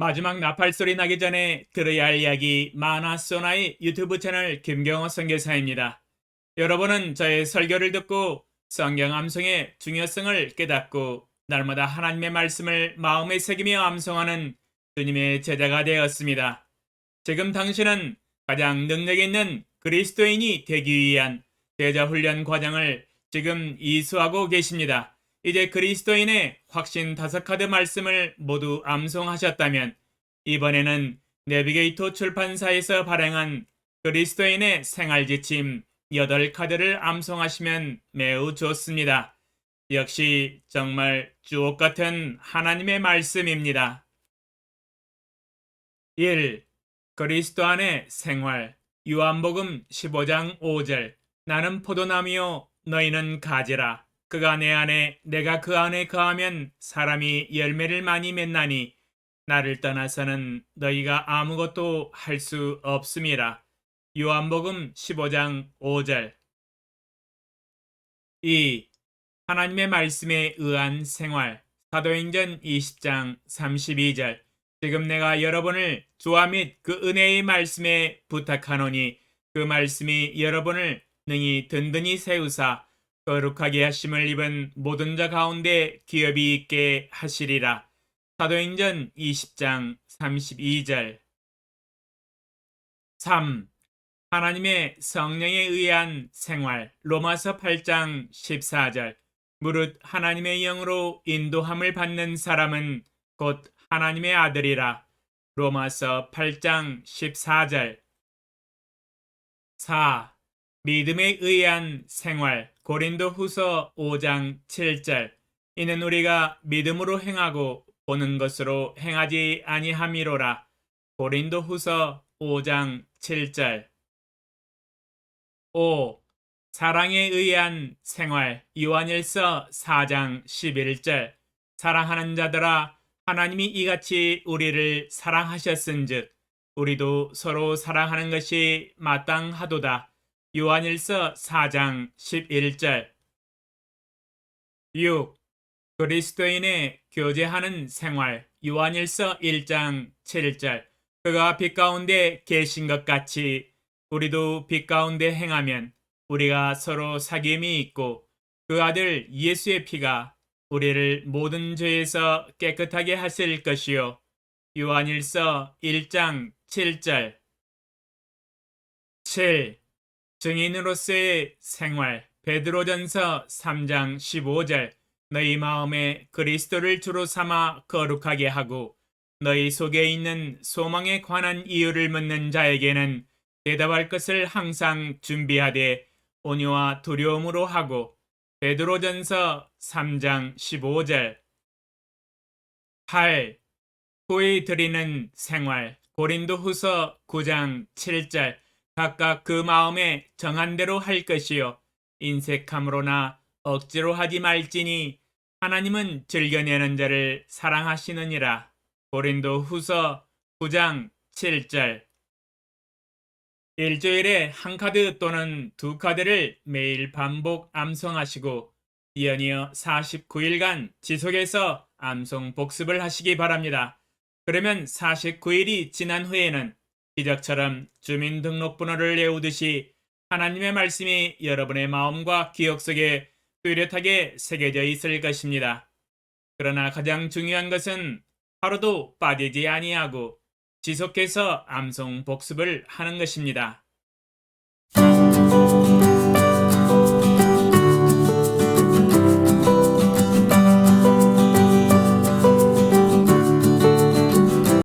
마지막 나팔 소리 나기 전에 들어야 할 이야기 마나소나의 유튜브 채널 김경호 선교사입니다. 여러분은 저의 설교를 듣고 성경 암송의 중요성을 깨닫고 날마다 하나님의 말씀을 마음에 새기며 암송하는 주님의 제자가 되었습니다. 지금 당신은 가장 능력 있는 그리스도인이 되기 위한 제자 훈련 과정을 지금 이수하고 계십니다. 이제 그리스도인의 확신 다섯 카드 말씀을 모두 암송하셨다면 이번에는 내비게이터 출판사에서 발행한 그리스도인의 생활 지침 8카드를 암송하시면 매우 좋습니다. 역시 정말 주옥 같은 하나님의 말씀입니다. 1. 그리스도 안의 생활 요한복음 15장 5절 나는 포도나무요 너희는 가지라 그가 내 안에 내가 그 안에 거하면 사람이 열매를 많이 맺나니 나를 떠나서는 너희가 아무것도 할 수 없음이라. 요한복음 15장 5절 2. 하나님의 말씀에 의한 생활 사도행전 20장 32절 지금 내가 여러분을 주와 및 그 은혜의 말씀에 부탁하노니 그 말씀이 여러분을 능히 든든히 세우사 거룩하게 하심을 입은 모든 자 가운데 기업이 있게 하시리라. 사도행전 20장 32절 3. 하나님의 성령에 의한 생활 로마서 8장 14절 무릇 하나님의 영으로 인도함을 받는 사람은 곧 하나님의 아들이라. 로마서 8장 14절 4. 믿음에 의한 생활 고린도 후서 5장 7절 이는 우리가 믿음으로 행하고 보는 것으로 행하지 아니함이로라 고린도 후서 5장 7절 5. 사랑에 의한 생활 요한일서 4장 11절 사랑하는 자들아 하나님이 이같이 우리를 사랑하셨은즉 우리도 서로 사랑하는 것이 마땅하도다. 요한일서 4장 11절. 6. 그리스도인의 교제하는 생활. 요한일서 1장 7절. 그가 빛 가운데 계신 것 같이 우리도 빛 가운데 행하면 우리가 서로 사귐이 있고 그 아들 예수의 피가 우리를 모든 죄에서 깨끗하게 하실 것이요. 요한일서 1장 7절. 7. 증인으로서의 생활 베드로전서 3장 15절 너희 마음에 그리스도를 주로 삼아 거룩하게 하고 너희 속에 있는 소망에 관한 이유를 묻는 자에게는 대답할 것을 항상 준비하되 온유와 두려움으로 하고 베드로전서 3장 15절 8. 후에 드리는 생활 고린도 후서 9장 7절 각각 그 마음에 정한 대로 할 것이요. 인색함으로나 억지로 하지 말지니 하나님은 즐겨내는 자를 사랑하시느니라. 고린도 후서 9장 7절. 일주일에 한 카드 또는 두 카드를 매일 반복 암송하시고 연이어 49일간 지속해서 암송 복습을 하시기 바랍니다. 그러면 49일이 지난 후에는 기적처럼 주민등록번호를 외우듯이 하나님의 말씀이 여러분의 마음과 기억 속에 뚜렷하게 새겨져 있을 것입니다. 그러나 가장 중요한 것은 하루도 빠지지 아니하고 지속해서 암송 복습을 하는 것입니다.